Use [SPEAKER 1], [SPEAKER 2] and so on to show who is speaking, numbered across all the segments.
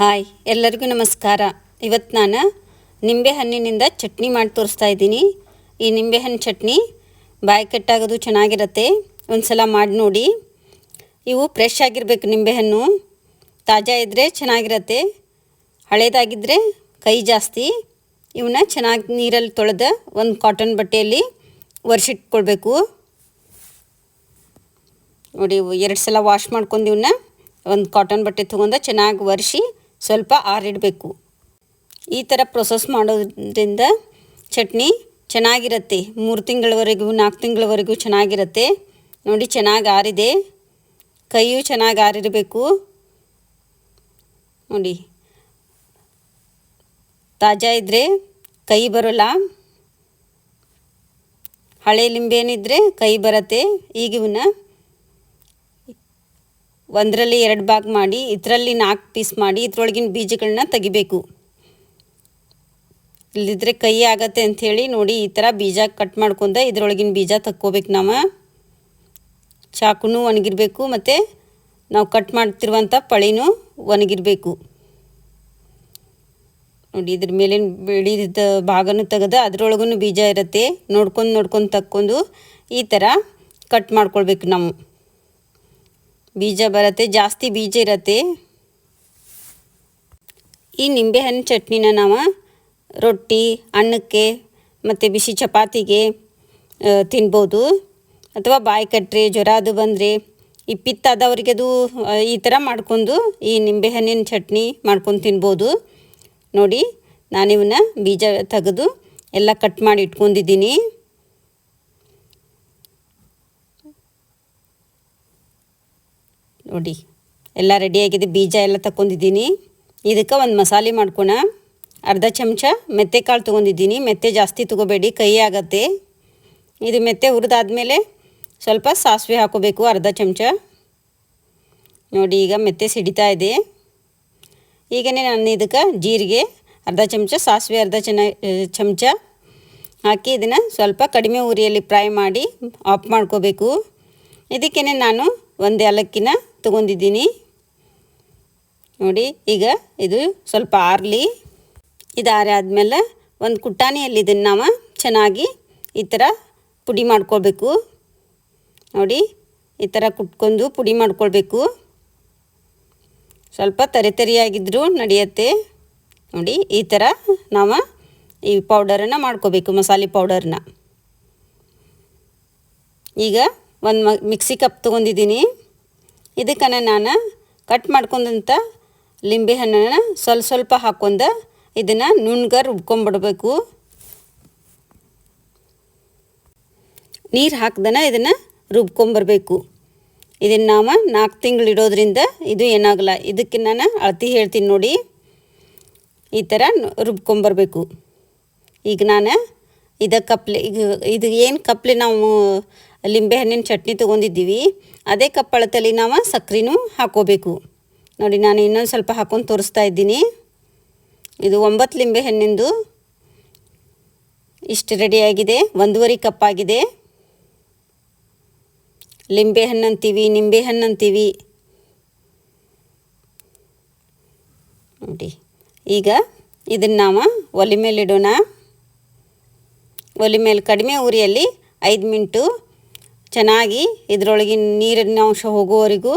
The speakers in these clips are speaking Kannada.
[SPEAKER 1] ಹಾಯ್, ಎಲ್ಲರಿಗೂ ನಮಸ್ಕಾರ. ಇವತ್ತು ನಾನು ನಿಂಬೆ ಹಣ್ಣಿನಿಂದ ಚಟ್ನಿ ಮಾಡಿ ತೋರಿಸ್ತಾ ಇದ್ದೀನಿ. ಈ ನಿಂಬೆಹಣ್ಣು ಚಟ್ನಿ ಬಾಯಿ ಕಟ್ಟಾಗೋದು ಚೆನ್ನಾಗಿರುತ್ತೆ. ಒಂದು ಸಲ ಮಾಡಿ ನೋಡಿ. ಇವು ಫ್ರೆಶ್ ಆಗಿರಬೇಕು ನಿಂಬೆಹಣ್ಣು ತಾಜಾ ಇದ್ದರೆ ಚೆನ್ನಾಗಿರತ್ತೆ. ಹಳೇದಾಗಿದ್ದರೆ ಕೈ ಜಾಸ್ತಿ. ಇವನ್ನ ಚೆನ್ನಾಗಿ ನೀರಲ್ಲಿ ತೊಳೆದ ಒಂದು ಕಾಟನ್ ಬಟ್ಟೆಯಲ್ಲಿ ಒರೆಸಿಟ್ಕೊಳ್ಬೇಕು. ನೋಡಿ ಎರಡು ಸಲ ವಾಶ್ ಮಾಡ್ಕೊಂಡು ಇವನ್ನ ಒಂದು ಕಾಟನ್ ಬಟ್ಟೆ ತೊಗೊಂಡು ಚೆನ್ನಾಗಿ ಒರೆಸಿ ಸ್ವಲ್ಪ ಆರಿಡಬೇಕು. ಈ ಥರ ಪ್ರೊಸೆಸ್ ಮಾಡೋದ್ರಿಂದ ಚಟ್ನಿ ಚೆನ್ನಾಗಿರುತ್ತೆ. ಮೂರು ತಿಂಗಳವರೆಗೂ ನಾಲ್ಕು ತಿಂಗಳವರೆಗೂ ಚೆನ್ನಾಗಿರುತ್ತೆ. ನೋಡಿ ಚೆನ್ನಾಗಿ ಆರಿದೆ. ಕೈಯೂ ಚೆನ್ನಾಗಿ ಆರಿರಬೇಕು. ನೋಡಿ. ತಾಜಾ ಇದ್ದರೆ ಕೈ ಬರೋಲ್ಲ. ಹಳೆ ಲಿಂಬೆ ಏನಿದ್ರೆ ಕೈ ಬರುತ್ತೆ. ಈಗ ಇವನ್ನ ಒಂದರಲ್ಲಿ ಎರಡು ಭಾಗ ಮಾಡಿ, ಇದರಲ್ಲಿ ನಾಲ್ಕು ಪೀಸ್ ಮಾಡಿ, ಇದ್ರೊಳಗಿನ ಬೀಜಗಳನ್ನ ತೆಗಿಬೇಕು. ಇಲ್ಲದಿದ್ದರೆ ಕೈ ಆಗತ್ತೆ ಅಂಥೇಳಿ ನೋಡಿ ಈ ಥರ ಬೀಜ ಕಟ್ ಮಾಡ್ಕೊಂಡ ಇದ್ರೊಳಗಿನ ಬೀಜ ತಕ್ಕೋಬೇಕು ನಾವು. ಚಾಕುನೂ ಒಣಗಿರಬೇಕು ಮತ್ತು ನಾವು ಕಟ್ ಮಾಡ್ತಿರುವಂಥ ಪಳಿನೂ ಒಣಗಿರಬೇಕು. ನೋಡಿ ಇದ್ರ ಮೇಲಿನ ಬೆಳೆದ ಭಾಗನೂ ತೆಗೆದು ಅದರೊಳಗೂ ಬೀಜ ಇರುತ್ತೆ. ನೋಡ್ಕೊಂಡು ನೋಡ್ಕೊಂಡು ತಕ್ಕೊಂಡು ಈ ಥರ ಕಟ್ ಮಾಡ್ಕೊಳ್ಬೇಕು ನಾವು. ಬೀಜ ಬರುತ್ತೆ, ಜಾಸ್ತಿ ಬೀಜ ಇರತ್ತೆ. ಈ ನಿಂಬೆಹಣ್ಣು ಚಟ್ನಿನ ನಾವು ರೊಟ್ಟಿ, ಅನ್ನಕ್ಕೆ ಮತ್ತು ಬಿಸಿ ಚಪಾತಿಗೆ ತಿನ್ಬೋದು. ಅಥವಾ ಬಾಯಿ ಕಟ್ಟರೆ ಜ್ವರ ಅದು ಬಂದರೆ, ಈ ಪಿತ್ತಾದವ್ರಿಗೆ ಅದು ಈ ಥರ ಮಾಡ್ಕೊಂಡು ಈ ನಿಂಬೆಹಣ್ಣಿನ ಚಟ್ನಿ ಮಾಡ್ಕೊಂಡು ತಿನ್ಬೋದು. ನೋಡಿ ನಾನಿವನ್ನ ಬೀಜ ತೆಗೆದು ಎಲ್ಲ ಕಟ್ ಮಾಡಿ ಇಟ್ಕೊಂಡಿದ್ದೀನಿ. ನೋಡಿ. ಎಲ್ಲ ರೆಡಿಯಾಗಿದೆ ಬೀಜ ಎಲ್ಲ ತಗೊಂಡಿದ್ದೀನಿ ಇದಕ್ಕೆ ಒಂದು ಮಸಾಲೆ ಮಾಡ್ಕೊಣ. ಅರ್ಧ ಚಮಚ ಮೆತ್ತೆ ಕಾಳು ತೊಗೊಂಡಿದ್ದೀನಿ ಮೆತ್ತೆ ಜಾಸ್ತಿ ತೊಗೋಬೇಡಿ. ಕೈ ಆಗತ್ತೆ. ಇದು ಮೆತ್ತೆ ಹುರಿದಾದ್ಮೇಲೆ ಸ್ವಲ್ಪ ಸಾಸಿವೆ ಹಾಕೋಬೇಕು. ಅರ್ಧ ಚಮಚ. ನೋಡಿ, ಈಗ ಮೆತ್ತೆ ಸಿಡಿತಾ ಇದೆ. ಈಗನೇ ನಾನು ಇದಕ್ಕೆ ಜೀರಿಗೆ ಅರ್ಧ ಚಮಚ, ಸಾಸಿವೆ ಅರ್ಧ ಚೆನ್ನ ಚಮಚ ಹಾಕಿ ಇದನ್ನು ಸ್ವಲ್ಪ ಕಡಿಮೆ ಉರಿಯಲ್ಲಿ ಫ್ರೈ ಮಾಡಿ ಆಫ್ ಮಾಡ್ಕೋಬೇಕು. ಇದಕ್ಕೇ ನಾನು ಒಂದು ಏಲಕ್ಕಿನ ತೊಗೊಂಡಿದ್ದೀನಿ. ನೋಡಿ, ಈಗ ಇದು ಸ್ವಲ್ಪ ಆರಲಿ. ಇದು ಆರಾದ್ಮೇಲೆ ಒಂದು ಕುಟಾಣಿಯಲ್ಲಿ ಇದನ್ನು ನಾವು ಚೆನ್ನಾಗಿ ಈ ಥರ ಪುಡಿ ಮಾಡ್ಕೊಳ್ಬೇಕು. ನೋಡಿ, ಈ ಥರ ಕುಟ್ಕೊಂಡು ಪುಡಿ ಮಾಡ್ಕೊಳ್ಬೇಕು. ಸ್ವಲ್ಪ ತರಿ ತರಿಯಾಗಿದ್ದರೂ ನಡೆಯುತ್ತೆ. ನೋಡಿ, ಈ ಥರ ನಾವು ಈ ಪೌಡರನ್ನು ಮಾಡ್ಕೋಬೇಕು, ಮಸಾಲೆ ಪೌಡರನ್ನ ಈಗ ಒಂದು ಮಿಕ್ಸಿ ಕಪ್ ತೊಗೊಂಡಿದ್ದೀನಿ. ಇದಕ್ಕನ ನಾನು ಕಟ್ ಮಾಡ್ಕೊಂಡಂಥ ಲಿಂಬೆ ಹಣ್ಣನ್ನು ಸ್ವಲ್ಪ ಸ್ವಲ್ಪ ಹಾಕ್ಕೊಂಡು ಇದನ್ನು ನುಣ್ಗ ರುಬ್ಕೊಂಬಿಡ್ಬೇಕು. ನೀರು ಹಾಕ್ದನ ಇದನ್ನು ರುಬ್ಕೊಂಬರ್ಬೇಕು. ಇದನ್ನು ನಾವು ನಾಲ್ಕು ತಿಂಗಳು ಇಡೋದ್ರಿಂದ ಇದು ಏನಾಗಲ್ಲ. ಇದಕ್ಕೆ ನಾನು ಅಳತಿ ಹೇಳ್ತೀನಿ ನೋಡಿ. ಈ ಥರ ರುಬ್ಕೊಂಬರ್ಬೇಕು. ಈಗ ನಾನು ಇದ ಕಪ್ಲೆ ಈಗ ಇದು ಏನು ಕಪ್ಲೆ ನಾವು ಲಿಂಬೆಹಣ್ಣಿನ ಚಟ್ನಿ ತೊಗೊಂಡಿದ್ದೀವಿ. ಅದೇ ಕಪ್ಪಳತಲ್ಲಿ ನಾವು ಸಕ್ಕರೆನೂ ಹಾಕೋಬೇಕು. ನೋಡಿ, ನಾನು ಇನ್ನೊಂದು ಸ್ವಲ್ಪ ಹಾಕೊಂಡು ತೋರಿಸ್ತಾ ಇದ್ದೀನಿ. ಇದು ಒಂಬತ್ತು ಲಿಂಬೆ ಹಣ್ಣಿಂದು ಇಷ್ಟು ರೆಡಿಯಾಗಿದೆ ಒಂದೂವರೆ ಕಪ್ ಆಗಿದೆ. ಲಿಂಬೆ ಹಣ್ಣು ಅಂತೀವಿ, ನಿಂಬೆ ಹಣ್ಣು ಅಂತೀವಿ. ನೋಡಿ, ಈಗ ಇದನ್ನು ನಾವು ಒಲೆ ಮೇಲೆ ಇಡೋಣ ಒಲೆ ಮೇಲೆ ಕಡಿಮೆ ಉರಿಯಲ್ಲಿ ಐದು ಮಿನಿಟು ಚೆನ್ನಾಗಿ ಇದರೊಳಗೆ ನೀರಿನ ಅಂಶ ಹೋಗೋವರೆಗೂ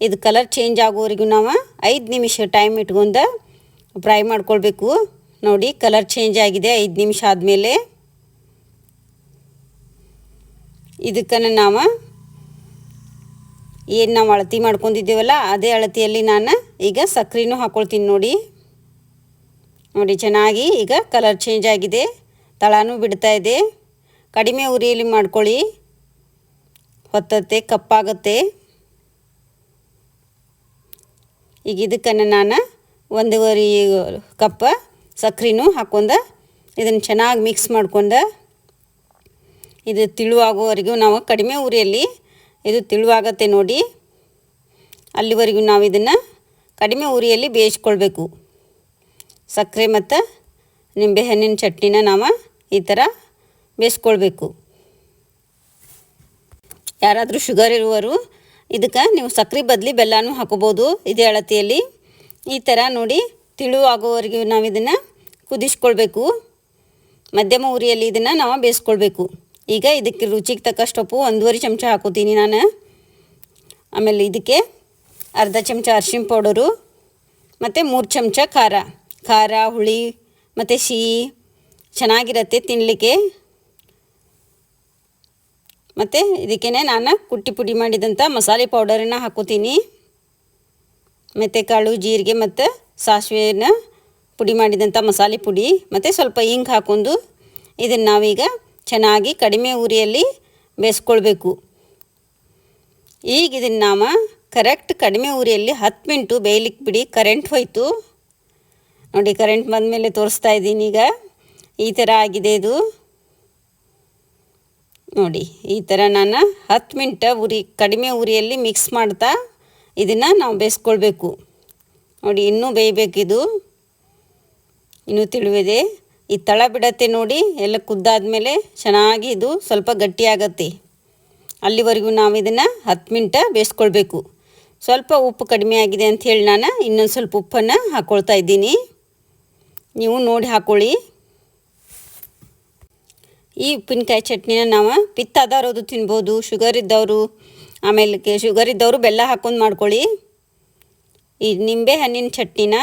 [SPEAKER 1] ಇದು ಕಲರ್ ಚೇಂಜ್ ಆಗೋವರೆಗೂ ನಾವು ಐದು ನಿಮಿಷ ಟೈಮ್ ಇಟ್ಕೊಂಡು ಫ್ರೈ ಮಾಡ್ಕೊಳ್ಬೇಕು. ನೋಡಿ ಕಲರ್ ಚೇಂಜ್ ಆಗಿದೆ ಐದು ನಿಮಿಷ ಆದಮೇಲೆ. ಇದಕ್ಕನ್ನು ನಾವು ಏನು ನಾವು ಅಳತಿ ಮಾಡ್ಕೊಂಡಿದ್ದೀವಲ್ಲ ಅದೇ ಅಳತಿಯಲ್ಲಿ ನಾನು ಈಗ ಸಕ್ಕರೆನೂ ಹಾಕ್ಕೊಳ್ತೀನಿ ನೋಡಿ. ನೋಡಿ ಚೆನ್ನಾಗಿ ಈಗ ಕಲರ್ ಚೇಂಜ್ ಆಗಿದೆ. ತಳನೂ ಬಿಡ್ತಾ ಇದೆ. ಕಡಿಮೆ ಉರಿಯಲ್ಲಿ ಮಾಡ್ಕೊಳ್ಳಿ. ಹೊತ್ತತ್ತೆ, ಕಪ್ಪಾಗುತ್ತೆ. ಈಗ ಇದಕ್ಕನ್ನು ನಾನು ಒಂದೂವರೆ ಕಪ್ಪ ಸಕ್ಕರೆನೂ ಹಾಕ್ಕೊಂಡು ಇದನ್ನು ಚೆನ್ನಾಗಿ ಮಿಕ್ಸ್ ಮಾಡ್ಕೊಂಡು ಇದು ತಿಳುವಾಗುವವರೆಗೂ ನಾವು ಕಡಿಮೆ ಉರಿಯಲ್ಲಿ ಇದು ತಿಳುವಾಗತ್ತೆ ನೋಡಿ. ಅಲ್ಲಿವರೆಗೂ ನಾವು ಇದನ್ನು ಕಡಿಮೆ ಉರಿಯಲ್ಲಿ ಬೇಯಿಸ್ಕೊಳ್ಬೇಕು. ಸಕ್ಕರೆ ಮತ್ತು ನಿಂಬೆಹಣ್ಣಿನ ಚಟ್ನಿನ ನಾವು ಈ ಥರ ಬೇಯಿಸ್ಕೊಳ್ಬೇಕು. ಯಾರಾದರೂ ಶುಗರ್ ಇರುವರು ಇದಕ್ಕೆ ನೀವು ಸಕ್ಕರೆ ಬದಲಿ ಬೆಲ್ಲನೂ ಹಾಕೋಬೋದು. ಇದೇ ಅಳತೆಯಲ್ಲಿ ಈ ಥರ ನೋಡಿ ತಿಳು ಆಗೋವರೆಗೂ ನಾವು ಇದನ್ನು ಕುದಿಸ್ಕೊಳ್ಬೇಕು. ಮಧ್ಯಮ ಉರಿಯಲ್ಲಿ ಇದನ್ನು ನಾವು ಬೇಯಿಸ್ಕೊಳ್ಬೇಕು. ಈಗ ಇದಕ್ಕೆ ರುಚಿಗೆ ತಕ್ಕಷ್ಟು ಉಪ್ಪು, ಒಂದೂವರೆ ಚಮಚ ಹಾಕೋತೀನಿ ನಾನು. ಆಮೇಲೆ ಇದಕ್ಕೆ ಅರ್ಧ ಚಮಚ ಅರ್ಶಿಣ ಪೌಡರು, ಮತ್ತು ಮೂರು ಚಮಚ ಖಾರ. ಖಾರ, ಹುಳಿ, ಮತ್ತು ಸಿಹಿ ಚೆನ್ನಾಗಿರತ್ತೆ ತಿನ್ನಲಿಕ್ಕೆ ಮತ್ತು ಇದಕ್ಕೇ ನಾನು ಕುಟ್ಟಿ ಪುಡಿ ಮಾಡಿದಂಥ ಮಸಾಲೆ ಪೌಡರನ್ನು ಹಾಕೋತೀನಿ. ಮೆತ್ತೆಕಾಳು ಜೀರಿಗೆ ಮತ್ತು ಸಾಸಿವೆನ ಪುಡಿ ಮಾಡಿದಂಥ ಮಸಾಲೆ ಪುಡಿ, ಮತ್ತು ಸ್ವಲ್ಪ ಹಿಂಗೆ ಹಾಕೊಂಡು ಇದನ್ನು ನಾವೀಗ ಚೆನ್ನಾಗಿ ಕಡಿಮೆ ಉರಿಯಲ್ಲಿ ಬೇಯಿಸ್ಕೊಳ್ಬೇಕು. ಈಗ ಇದನ್ನು ನಾವು ಕರೆಕ್ಟ್ ಕಡಿಮೆ ಉರಿಯಲ್ಲಿ ಹತ್ತು ಮಿನಿಟು ಬೇಯಲಿಕ್ಕೆ ಬಿಡಿ ಕರೆಂಟ್ ಹೋಯಿತು. ನೋಡಿ ಕರೆಂಟ್ ಬಂದಮೇಲೆ ತೋರಿಸ್ತಾ ಇದ್ದೀನಿ ಈಗ. ಈ ಥರ ಆಗಿದೆ ಇದು. ನೋಡಿ, ಈ ಥರ ನಾನು ಹತ್ತು ಮಿನಿಟ ಉರಿ, ಕಡಿಮೆ ಉರಿಯಲ್ಲಿ ಮಿಕ್ಸ್ ಮಾಡ್ತಾ ಇದನ್ನು ನಾವು ಬೇಯಿಸ್ಕೊಳ್ಬೇಕು. ನೋಡಿ, ಇನ್ನೂ ಬೇಯಬೇಕಿದು. ಇನ್ನೂ ತಿಳಿವಿದೆ. ಈ ತಳ ಬಿಡತ್ತೆ ನೋಡಿ, ಎಲ್ಲ ಕುದ್ದಾದ್ಮೇಲೆ ಚೆನ್ನಾಗಿ ಇದು ಸ್ವಲ್ಪ ಗಟ್ಟಿಯಾಗತ್ತೆ. ಅಲ್ಲಿವರೆಗೂ ನಾವು ಇದನ್ನು ಹತ್ತು ಮಿನಿಟ ಬೇಯಿಸ್ಕೊಳ್ಬೇಕು. ಸ್ವಲ್ಪ ಉಪ್ಪು ಕಡಿಮೆ ಆಗಿದೆ ಅಂತ ಹೇಳಿ ನಾನು ಇನ್ನೊಂದು ಸ್ವಲ್ಪ ಉಪ್ಪನ್ನು ಹಾಕ್ಕೊಳ್ತಾ ಇದ್ದೀನಿ. ನೀವು ನೋಡಿ ಹಾಕ್ಕೊಳ್ಳಿ ಈ ಉಪ್ಪಿನಕಾಯಿ ಚಟ್ನಿನ ನಾವು ಪಿತ್ತ ಅದಾರೋದು ತಿನ್ಬೋದು ಶುಗರ್ ಇದ್ದವರು ಆಮೇಲೆ ಶುಗರ್ ಇದ್ದವರು ಬೆಲ್ಲ ಹಾಕೊಂಡು ಮಾಡ್ಕೊಳ್ಳಿ. ಈ ನಿಂಬೆ ಹಣ್ಣಿನ ಚಟ್ನಿನ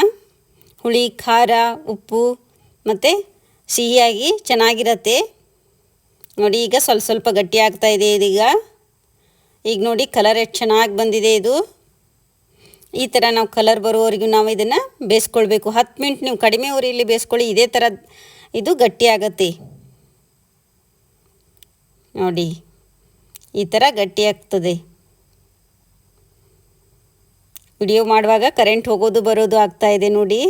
[SPEAKER 1] ಹುಳಿ, ಖಾರ, ಉಪ್ಪು ಮತ್ತು ಸಿಹಿಯಾಗಿ ಚೆನ್ನಾಗಿರತ್ತೆ. ನೋಡಿ ಈಗ ಸ್ವಲ್ಪ ಸ್ವಲ್ಪ ಗಟ್ಟಿ ಆಗ್ತಾ ಇದೆ ಇದೀಗ. ಈಗ ನೋಡಿ ಕಲರ್ ಎಷ್ಟು ಚೆನ್ನಾಗಿ ಬಂದಿದೆ ಇದು. ಈ ಥರ ನಾವು ಕಲರ್ ಬರೋವರೆಗೂ ನಾವು ಇದನ್ನು ಬೇಯಿಸ್ಕೊಳ್ಬೇಕು. ಹತ್ತು ಮಿನಿಟ್ ನೀವು ಕಡಿಮೆ ಉರಿಯಲ್ಲಿ ಬೇಯಿಸ್ಕೊಳ್ಳಿ, ಇದೇ ಥರ ಇದು ಗಟ್ಟಿ ಆಗತ್ತೆ. ನೋಡಿ, ಈ ಥರ ಗಟ್ಟಿ ಆಗ್ತದೆ. ವಿಡಿಯೋ ಮಾಡುವಾಗ ಕರೆಂಟ್ ಹೋಗೋದು ಬರೋದು ಆಗ್ತಾ ಇದೆ ನೋಡಿ.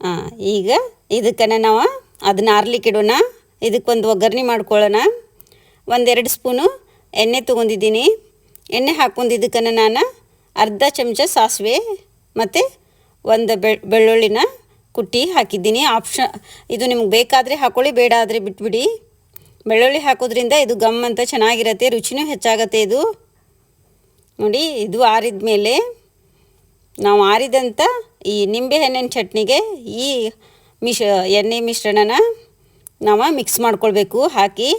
[SPEAKER 1] ಹಾಂ ಈಗ ಇದಕ್ಕನ ನಾವು ಅದನ್ನ ಆರ್ಲಿಕ್ಕೆ ಇಡೋಣ ಇದಕ್ಕೊಂದು ಒಗ್ಗರಣೆ ಮಾಡ್ಕೊಳ್ಳೋಣ. ಒಂದೆರಡು ಸ್ಪೂನು ಎಣ್ಣೆ ತೊಗೊಂಡಿದ್ದೀನಿ. ಎಣ್ಣೆ ಹಾಕ್ಕೊಂಡು ನಾನು ಅರ್ಧ ಚಮಚ ಸಾಸಿವೆ ಮತ್ತು ಒಂದು ಬೆಳ್ಳುಳ್ಳಿನ ಕುಟ್ಟಿ ಹಾಕಿದ್ದೀನಿ. ಆಪ್ಷ, ಇದು ನಿಮ್ಗೆ ಬೇಕಾದರೆ ಹಾಕ್ಕೊಳ್ಳಿ ಬೇಡ ಆದರೆ ಬಿಟ್ಬಿಡಿ. ಬೆಳ್ಳುಳ್ಳಿ ಹಾಕೋದ್ರಿಂದ ಇದು ಗಮ್ ಅಂತ ಚೆನ್ನಾಗಿರತ್ತೆ, ರುಚಿನೂ ಹೆಚ್ಚಾಗತ್ತೆ ಇದು. ನೋಡಿ, ಇದು ಆರಿದ ಮೇಲೆ ನಾವು ಆರಿದಂಥ ಈ ನಿಂಬೆಹಣ್ಣಿನ ಚಟ್ನಿಗೆ ಈ ಮಿಶ, ಎಣ್ಣೆ ಮಿಶ್ರಣನ ನಾವು ಮಿಕ್ಸ್ ಮಾಡ್ಕೊಳ್ಬೇಕು, ಹಾಕಿ.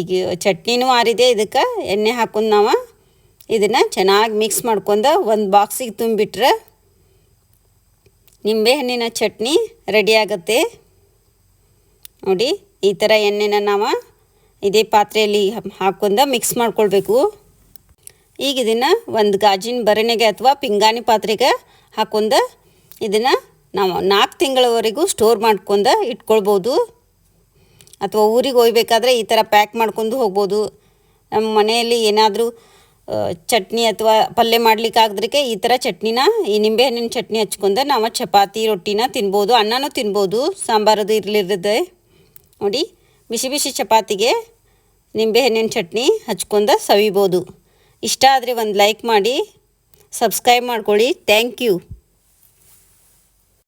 [SPEAKER 1] ಈಗ ಚಟ್ನಿನೂ ಆರಿದೆ, ಇದಕ್ಕೆ ಎಣ್ಣೆ ಹಾಕೊಂಡು ನಾವು ಇದನ್ನು ಚೆನ್ನಾಗಿ ಮಿಕ್ಸ್ ಮಾಡ್ಕೊಂಡು ಒಂದು ಬಾಕ್ಸಿಗೆ ತುಂಬಿಟ್ರೆ ನಿಂಬೆಹಣ್ಣಿನ ಚಟ್ನಿ ರೆಡಿ ಆಗುತ್ತೆ. ನೋಡಿ, ಈ ಥರ ಎಣ್ಣೆನ ನಾವು ಇದೇ ಪಾತ್ರೆಯಲ್ಲಿ ಹಾಕೊಂಡ ಮಿಕ್ಸ್ ಮಾಡ್ಕೊಳ್ಬೇಕು. ಈಗ ಇದನ್ನು ಒಂದು ಗಾಜಿನ ಬರಣೆಗೆ ಅಥವಾ ಪಿಂಗಾಣಿ ಪಾತ್ರೆಗೆ ಹಾಕ್ಕೊಂಡು ಇದನ್ನು ನಾವು ನಾಲ್ಕು ತಿಂಗಳವರೆಗೂ ಸ್ಟೋರ್ ಮಾಡ್ಕೊಂಡು ಇಟ್ಕೊಳ್ಬೋದು. ಅಥವಾ ಊರಿಗೆ ಹೋಗ್ಬೇಕಾದ್ರೆ ಈ ಥರ ಪ್ಯಾಕ್ ಮಾಡ್ಕೊಂಡು ಹೋಗ್ಬೋದು. ನಮ್ಮ ಮನೆಯಲ್ಲಿ ಏನಾದರೂ ಚಟ್ನಿ ಅಥವಾ ಪಲ್ಯ ಮಾಡ್ಲಿಕ್ಕೆ ಈ ಥರ ಚಟ್ನಿನ, ಈ ನಿಂಬೆಹಣ್ಣಿನ ಚಟ್ನಿ ಹಚ್ಕೊಂಡು ನಾವು ಚಪಾತಿ ರೊಟ್ಟಿನ ತಿನ್ಬೋದು, ಅನ್ನನೂ ತಿನ್ಬೋದು, ಸಾಂಬಾರದು ಇರಲಿರದೆ. ನೋಡಿ. ಬಿಸಿ ಬಿಸಿ ಚಪಾತಿಗೆ ನಿಂಬೆಹಣ್ಣಿನ ಚಟ್ನಿ ಹಚ್ಕೊಂಡು ಸವಿಬೋದು. ಇಷ್ಟ ಆದರೆ ಒಂದು ಲೈಕ್ ಮಾಡಿ ಸಬ್ಸ್ಕ್ರೈಬ್ ಮಾಡ್ಕೊಳ್ಳಿ. Thank you